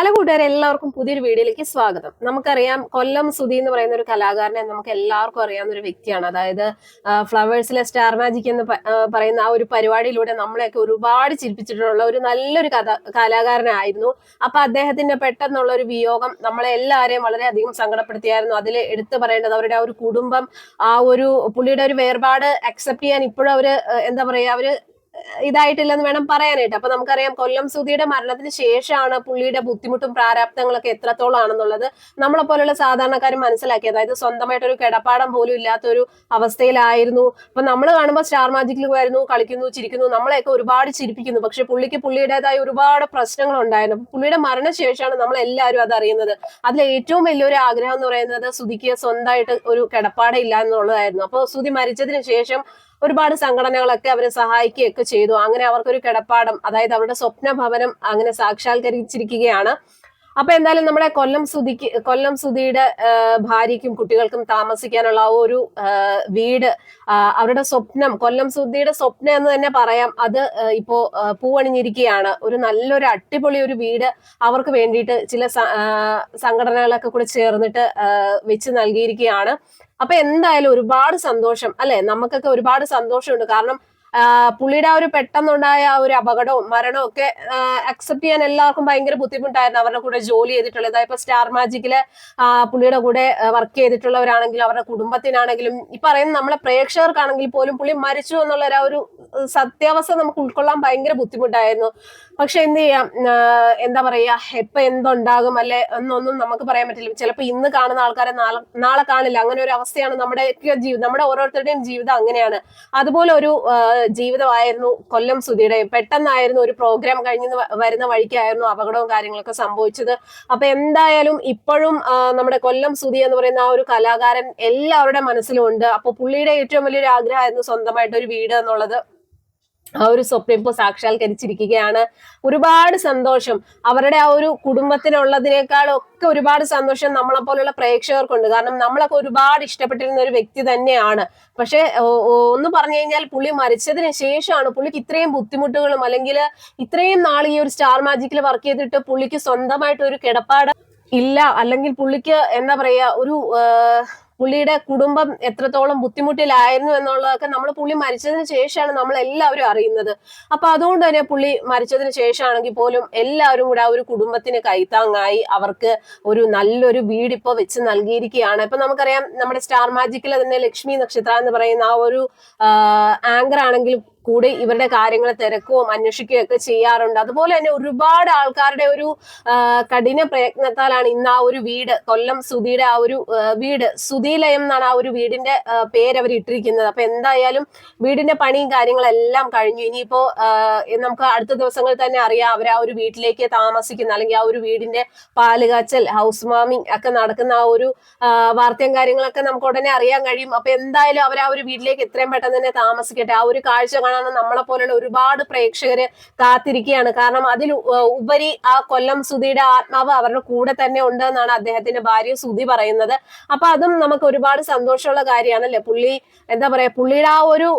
Hello കൂട്ടുകാരെ എല്ലാവർക്കും പുതിയൊരു വീഡിയോയിലേക്ക് സ്വാഗതം. നമുക്കറിയാം കൊല്ലം സുധി എന്ന് പറയുന്ന ഒരു കലാകാരനെ നമുക്ക് എല്ലാവർക്കും അറിയാവുന്ന ഒരു വ്യക്തിയാണ്. അതായത് ഫ്ലവേഴ്സിലെ സ്റ്റാർ മാജിക് എന്ന് പറയുന്ന ആ ഒരു പരിപാടിയിലൂടെ നമ്മളെയൊക്കെ ഒരുപാട് ചിരിപ്പിച്ചിട്ടുള്ള ഒരു നല്ലൊരു കഥ കലാകാരനായിരുന്നു. അപ്പൊ അദ്ദേഹത്തിന്റെ പെട്ടെന്നുള്ള ഒരു വിയോഗം നമ്മളെ എല്ലാവരെയും വളരെയധികം സങ്കടപ്പെടുത്തിയായിരുന്നു. അതിൽ എടുത്തു പറയേണ്ടത് അവരുടെ ആ ഒരു കുടുംബം ആ ഒരു പുള്ളിയുടെ ഒരു വേർപാട് അക്സെപ്റ്റ് ചെയ്യാൻ ഇപ്പോഴും അവർ എന്താ പറയാ അവർ ഇതായിട്ടില്ലെന്ന് വേണം പറയാനായിട്ട്. അപ്പൊ നമുക്കറിയാം കൊല്ലം സുധിയുടെ മരണത്തിന് ശേഷമാണ് പുള്ളിയുടെ ബുദ്ധിമുട്ടും പ്രാരാബ്ദങ്ങളൊക്കെ എത്രത്തോളം ആണെന്നുള്ളത് നമ്മളെ പോലുള്ള സാധാരണക്കാർ മനസ്സിലാക്കി. അതായത് സ്വന്തമായിട്ടൊരു കിടപ്പാടം പോലും ഇല്ലാത്തൊരു അവസ്ഥയിലായിരുന്നു. അപ്പൊ നമ്മൾ കാണുമ്പോൾ സ്റ്റാർ മാജിക്കിൽ വരുന്നു കളിക്കുന്നു ചിരിക്കുന്നു നമ്മളെയൊക്കെ ഒരുപാട് ചിരിപ്പിക്കുന്നു. പക്ഷെ പുള്ളിക്ക് പുള്ളിയുടേതായ ഒരുപാട് പ്രശ്നങ്ങൾ ഉണ്ടായിരുന്നു പുള്ളിയുടെ മരണശേഷമാണ് നമ്മൾ എല്ലാവരും അത് അറിയുന്നത് അതിൽ ഏറ്റവും വലിയൊരു ആഗ്രഹം എന്ന് പറയുന്നത് സുധിക്ക് സ്വന്തമായിട്ട് ഒരു കിടപ്പാടം ഇല്ല എന്നുള്ളതായിരുന്നു അപ്പോൾ സുധി മരിച്ചതിന് ശേഷം ഒരുപാട് സംഘടനകളൊക്കെ അവരെ സഹായിക്കുകയൊക്കെ ചെയ്തു. അങ്ങനെ അവർക്കൊരു കിടപ്പാടം അതായത് അവരുടെ സ്വപ്ന ഭവനം അങ്ങനെ സാക്ഷാത്കരിച്ചിരിക്കുകയാണ്. അപ്പൊ എന്തായാലും നമ്മുടെ കൊല്ലം സുധിക്ക് കൊല്ലം സുധിയുടെ ഭാര്യയ്ക്കും കുട്ടികൾക്കും താമസിക്കാനുള്ള ആ ഒരു വീട് അവരുടെ സ്വപ്നം കൊല്ലം സുധിയുടെ സ്വപ്നം എന്ന് തന്നെ പറയാം. അത് ഇപ്പോ പൂവണിഞ്ഞിരിക്കുകയാണ്. ഒരു നല്ലൊരു അടിപൊളി ഒരു വീട് അവർക്ക് വേണ്ടിയിട്ട് ചില സംഘടനകളൊക്കെ കൂടെ ചേർന്നിട്ട് വെച്ച് നൽകിയിരിക്കുകയാണ്. അപ്പൊ എന്തായാലും ഒരുപാട് സന്തോഷം അല്ലെ? നമുക്കൊക്കെ ഒരുപാട് സന്തോഷമുണ്ട്. കാരണം പുള്ളിയുടെ ആ ഒരു പെട്ടെന്നുണ്ടായ ആ ഒരു അപകടവും മരണവും ഒക്കെ അക്സെപ്റ്റ് ചെയ്യാൻ എല്ലാവർക്കും ഭയങ്കര ബുദ്ധിമുട്ടായിരുന്നു. അവരുടെ കൂടെ ജോലി ചെയ്തിട്ടുള്ളത്. ഇപ്പൊ സ്റ്റാർ മാജിക്കിൽ പുള്ളിയുടെ കൂടെ വർക്ക് ചെയ്തിട്ടുള്ളവരാണെങ്കിലും അവരുടെ കുടുംബത്തിനാണെങ്കിലും ഈ പറയുന്ന നമ്മളെ പ്രേക്ഷകർക്കാണെങ്കിൽ പോലും പുള്ളി മരിച്ചു എന്നുള്ള ആ ഒരു സത്യാവസ്ഥ നമുക്ക് ഉൾക്കൊള്ളാൻ ഭയങ്കര ബുദ്ധിമുട്ടായിരുന്നു. പക്ഷെ എന്ത് ചെയ്യാം? എന്താ പറയാ? എപ്പൊ എന്തുണ്ടാകും? അല്ലെ? എന്നൊന്നും നമുക്ക് പറയാൻ പറ്റില്ല. ചിലപ്പോൾ ഇന്ന് കാണുന്ന ആൾക്കാരെ നാളെ നാളെ കാണില്ല. അങ്ങനെ ഒരു അവസ്ഥയാണ് നമ്മുടെ ജീവിതം നമ്മുടെ ഓരോരുത്തരുടെയും ജീവിതം അങ്ങനെയാണ്. അതുപോലെ ഒരു ജീവിതമായിരുന്നു കൊല്ലം സുധിയുടെ. പെട്ടെന്നായിരുന്നു ഒരു പ്രോഗ്രാം കഴിഞ്ഞ് വരുന്ന വഴിക്കായിരുന്നു അപകടവും കാര്യങ്ങളൊക്കെ സംഭവിച്ചത്. അപ്പൊ എന്തായാലും ഇപ്പോഴും നമ്മുടെ കൊല്ലം സുധി എന്ന് പറയുന്ന ആ ഒരു കലാകാരൻ എല്ലാവരുടെ മനസ്സിലും ഉണ്ട് അപ്പൊ പുള്ളിയുടെ ഏറ്റവും വലിയൊരു ആഗ്രഹമായിരുന്നു സ്വന്തമായിട്ട് ഒരു വീട് എന്നുള്ളത്. ആ ഒരു സ്വപ്നം ഇപ്പോൾ സാക്ഷാത്കരിച്ചിരിക്കുകയാണ് ഒരുപാട് സന്തോഷം. അവരുടെ ആ ഒരു കുടുംബത്തിലുള്ളതിനേക്കാളും ഒക്കെ ഒരുപാട് സന്തോഷം നമ്മളെ പോലുള്ള പ്രേക്ഷകർക്കുണ്ട്. കാരണം നമ്മളൊക്കെ ഒരുപാട് ഇഷ്ടപ്പെട്ടിരുന്ന ഒരു വ്യക്തി തന്നെയാണ്. പക്ഷെ ഒന്ന് പറഞ്ഞു കഴിഞ്ഞാൽ പുള്ളി മരിച്ചതിന് ശേഷമാണ് പുള്ളിക്ക് ഇത്രയും ബുദ്ധിമുട്ടുകളും അല്ലെങ്കിൽ ഇത്രയും നാൾ ഈ ഒരു സ്റ്റാർ മാജിക്കിൽ വർക്ക് ചെയ്തിട്ട് പുള്ളിക്ക് സ്വന്തമായിട്ട് ഒരു കിടപ്പാട് ഇല്ല. അല്ലെങ്കിൽ പുള്ളിക്ക് എന്താ പറയാ ഒരു പുള്ളിയുടെ കുടുംബം എത്രത്തോളം ബുദ്ധിമുട്ടിലായിരുന്നു എന്നുള്ളതൊക്കെ നമ്മൾ പുള്ളി മരിച്ചതിന് ശേഷമാണ് നമ്മൾ എല്ലാവരും അറിയുന്നത്. അപ്പൊ അതുകൊണ്ട് തന്നെ പുള്ളി മരിച്ചതിന് ശേഷമാണെങ്കിൽ പോലും എല്ലാവരും കൂടെ ആ ഒരു കുടുംബത്തിന് കൈത്താങ്ങായി അവർക്ക് ഒരു നല്ലൊരു വീട് ഇപ്പൊ വെച്ച് നൽകിയിരിക്കുകയാണ്. ഇപ്പൊ നമുക്കറിയാം നമ്മുടെ സ്റ്റാർ മാജിക്കിൽ തന്നെ ലക്ഷ്മി നക്ഷത്ര എന്ന് പറയുന്ന ആ ഒരു ആങ്കർ ആണെങ്കിൽ കൂടി ഇവരുടെ കാര്യങ്ങൾ തിരക്കുകയും അന്വേഷിക്കുകയും ഒക്കെ ചെയ്യാറുണ്ട്. അതുപോലെ തന്നെ ഒരുപാട് ആൾക്കാരുടെ ഒരു കഠിന പ്രയത്നത്താലാണ് ഇന്ന് ആ ഒരു വീട് കൊല്ലം സുധിയുടെ ആ ഒരു വീട് സുധീലയം എന്നാണ് ആ ഒരു വീടിന്റെ പേര് അവർ ഇട്ടിരിക്കുന്നത്. അപ്പൊ എന്തായാലും വീടിന്റെ പണിയും കാര്യങ്ങളെല്ലാം കഴിഞ്ഞു. ഇനിയിപ്പോ നമുക്ക് അടുത്ത ദിവസങ്ങളിൽ തന്നെ അറിയാം അവർ ആ ഒരു വീട്ടിലേക്ക് താമസിക്കുന്ന അല്ലെങ്കിൽ ആ ഒരു വീടിന്റെ പാലുകാച്ചൽ ഹൗസ് വാമിങ് ഒക്കെ നടക്കുന്ന ആ ഒരു വാർത്തയും കാര്യങ്ങളൊക്കെ നമുക്ക് ഉടനെ അറിയാൻ കഴിയും. അപ്പൊ എന്തായാലും അവർ ആ ഒരു വീട്ടിലേക്ക് എത്രയും പെട്ടെന്ന് തന്നെ താമസിക്കട്ടെ. ആ ഒരു കാഴ്ച കാണാൻ നമ്മളെ പോലുള്ള ഒരുപാട് പ്രേക്ഷകര് കാത്തിരിക്കുകയാണ് കാരണം അതിൽ ഉപരി ആ കൊല്ലം സുധിയുടെ ആത്മാവ് അവരുടെ കൂടെ തന്നെ ഉണ്ട് എന്നാണ് അദ്ദേഹത്തിന്റെ ഭാര്യ സുധി പറയുന്നത്. അപ്പൊ അതും നമുക്ക് ഒരുപാട് സന്തോഷമുള്ള കാര്യമാണല്ലേ? പുള്ളി എന്താ പറയാ പുള്ളിയുടെ ആ ഒരു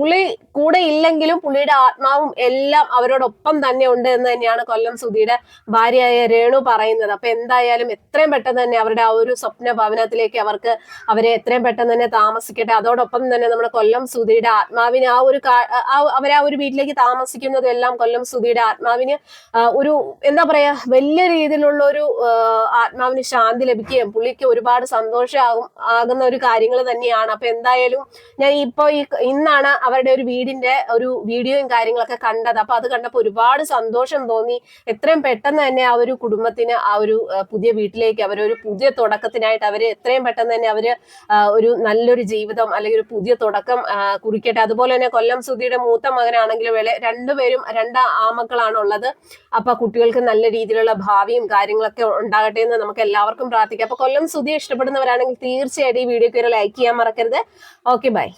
പുള്ളി കൂടെ ഇല്ലെങ്കിലും പുള്ളിയുടെ ആത്മാവും എല്ലാം അവരോടൊപ്പം തന്നെ ഉണ്ട് എന്ന് തന്നെയാണ് കൊല്ലം സുധിയുടെ ഭാര്യയായ രേണു പറയുന്നത്. അപ്പൊ എന്തായാലും എത്രയും പെട്ടെന്ന് തന്നെ അവരുടെ ആ ഒരു സ്വപ്ന ഭവനത്തിലേക്ക് അവർക്ക് അവരെ എത്രയും പെട്ടെന്ന് തന്നെ താമസിക്കട്ടെ. അതോടൊപ്പം തന്നെ നമ്മുടെ കൊല്ലം സുധിയുടെ ആത്മാവിന് ആ ഒരു അവരെ ആ ഒരു വീട്ടിലേക്ക് താമസിക്കുന്നതും എല്ലാം കൊല്ലം സുധിയുടെ ആത്മാവിന് ഒരു എന്താ പറയാ വലിയ രീതിയിലുള്ള ഒരു ആത്മാവിന് ശാന്തി ലഭിക്കുകയും പുള്ളിക്ക് ഒരുപാട് സന്തോഷമാകും ആകുന്ന ഒരു കാര്യങ്ങൾ തന്നെയാണ്. അപ്പൊ എന്തായാലും ഞാൻ ഇപ്പൊ ഈ ഇന്നാണ് അവരുടെ ഒരു വീടിന്റെ ഒരു വീഡിയോയും കാര്യങ്ങളൊക്കെ കണ്ടത്. അപ്പൊ അത് കണ്ടപ്പോൾ ഒരുപാട് സന്തോഷം തോന്നി. എത്രയും പെട്ടെന്ന് തന്നെ ആ ഒരു കുടുംബത്തിന് ആ ഒരു പുതിയ വീട്ടിലേക്ക് ഒരു പുതിയ തുടക്കത്തിനായിട്ട് അവർ എത്രയും പെട്ടെന്ന് തന്നെ അവർ ഒരു നല്ലൊരു ജീവിതം അല്ലെങ്കിൽ ഒരു പുതിയ തുടക്കം കുറിക്കട്ടെ. അതുപോലെ തന്നെ കൊല്ലം സുധിയുടെ മൂത്ത മകനാണെങ്കിലും വേളെ രണ്ടുപേരും രണ്ട് ആമക്കളാണ് ഉള്ളത് അപ്പൊ കുട്ടികൾക്ക് നല്ല രീതിയിലുള്ള ഭാവിയും കാര്യങ്ങളൊക്കെ ഉണ്ടാകട്ടെ എന്ന് നമുക്ക് എല്ലാവർക്കും പ്രാർത്ഥിക്കാം. അപ്പൊ കൊല്ലം സുധിയെ ഇഷ്ടപ്പെടുന്നവരാണെങ്കിൽ തീർച്ചയായിട്ടും ഈ വീഡിയോക്ക് ലൈക്ക് ചെയ്യാൻ മറക്കരുത്. Okay bye